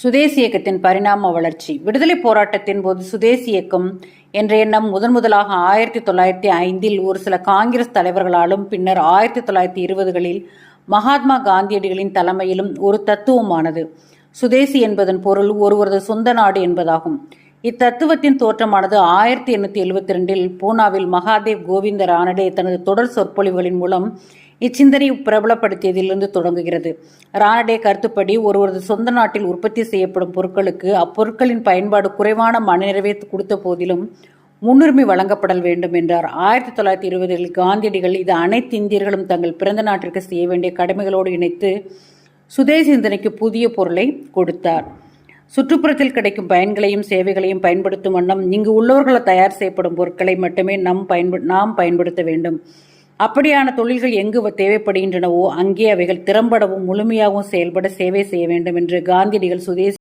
சுதேசி இயக்கத்தின் பரிணாம வளர்ச்சி. விடுதலை போராட்டத்தின் போது சுதேசி இயக்கம் என்ற எண்ணம் முதன் முதலாக ஆயிரத்தி தொள்ளாயிரத்தி ஐந்தில் ஒரு சில காங்கிரஸ் தலைவர்களாலும் பின்னர் ஆயிரத்தி தொள்ளாயிரத்தி இருபதுகளில் மகாத்மா காந்தியடிகளின் தலைமையிலும் ஒரு தத்துவமானது. சுதேசி என்பதன் பொருள் ஒருவரது சொந்த நாடு என்பதாகும். இத்தத்துவத்தின் தோற்றமானது ஆயிரத்தி எண்ணூற்றி எழுபத்தி ரெண்டில் பூனாவில் மகாதேவ் கோவிந்த ரானடே தனது தொடர் சொற்பொழிவுகளின் மூலம் இச்சிந்தனை பிரபலப்படுத்தியதிலிருந்து தொடங்குகிறது. ரானடே கருத்துப்படி ஒருவரது சொந்த நாட்டில் உற்பத்தி செய்யப்படும் பொருட்களுக்கு அப்பொருட்களின் பயன்பாடு குறைவான மனநிறைவை கொடுத்த போதிலும் முன்னுரிமை வழங்கப்படல் வேண்டும் என்றார். ஆயிரத்தி தொள்ளாயிரத்தி இருபதில் காந்தியடிகள் இது அனைத்து இந்தியர்களும் தங்கள் பிறந்த நாட்டிற்கு செய்ய வேண்டிய கடமைகளோடு இணைத்து சுதேசி சிந்தனைக்கு புதிய பொருளை கொடுத்தார். சுற்றுப்புறத்தில் கிடைக்கும் பயன்களையும் சேவைகளையும் பயன்படுத்தும் வண்ணம் இங்கு உள்ளவர்களால் தயார் செய்யப்படும் பொருட்களை மட்டுமே நம் பயன்ப நாம் பயன்படுத்த வேண்டும். அப்படியான தொழில்கள் எங்கு தேவைப்படுகின்றனவோ அங்கே அவைகள் திறம்படவும் முழுமையாகவும் செயல்பட சேவை செய்ய வேண்டும் என்று காந்தியடிகள் சுதேசி